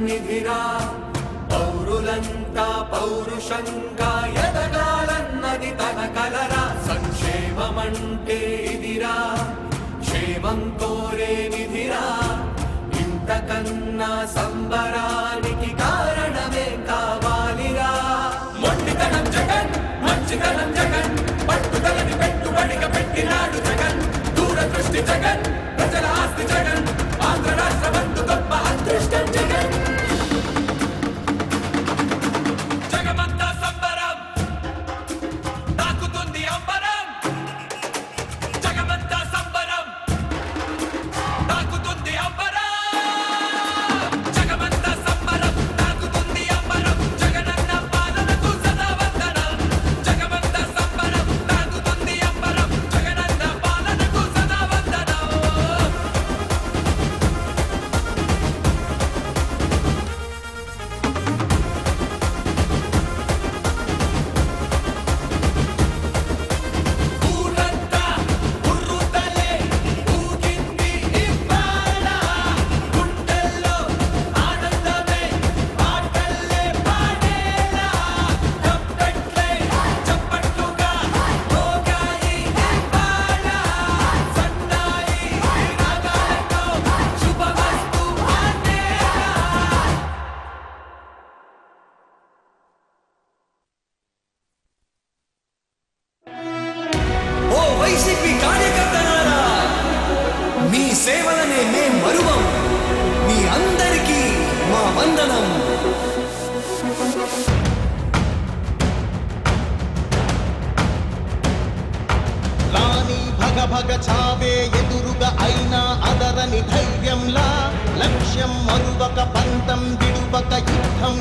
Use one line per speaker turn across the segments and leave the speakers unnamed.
సన్నిధిరా పౌరులంతా పౌరుషంగా
ఎదగాలన్నది తన
కలరా. సంక్షేమమంటే
ఇదిరా క్షేమం కోరే నిధిరా. ఇంతకన్నా సంబరానికి కారణమే కావాలిరా. మొండితనం జగన్ మంచితనం జగన్. పట్టుదలని పెట్టుబడిగా పెట్టినాడు జగన్. దూరదృష్టి జగన్ ప్రజల ఆస్తి జగన్.
వైసీపీ కార్యకర్తలారా మీ సేవలనే మేం మరువం. మీ అందరికీ మా వందనం.
రాని భగ భగ చావే ఎదురుగా అయినా అదరని ధైర్యంలా లక్ష్యం మరువక పంతం విడువక యుద్ధం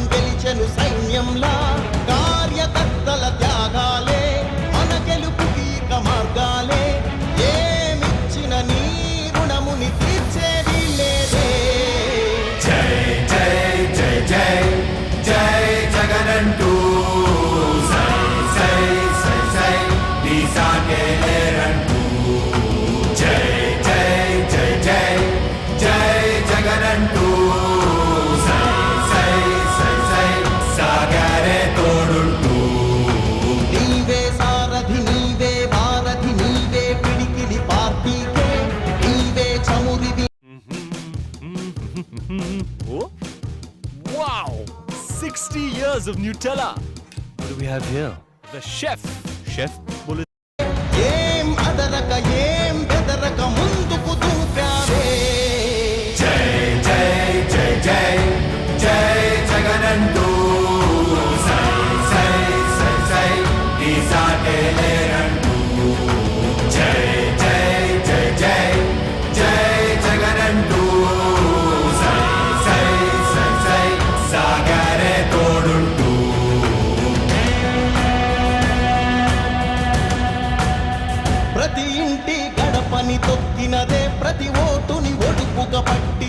of Nutella! What do we have here? The chef. Chef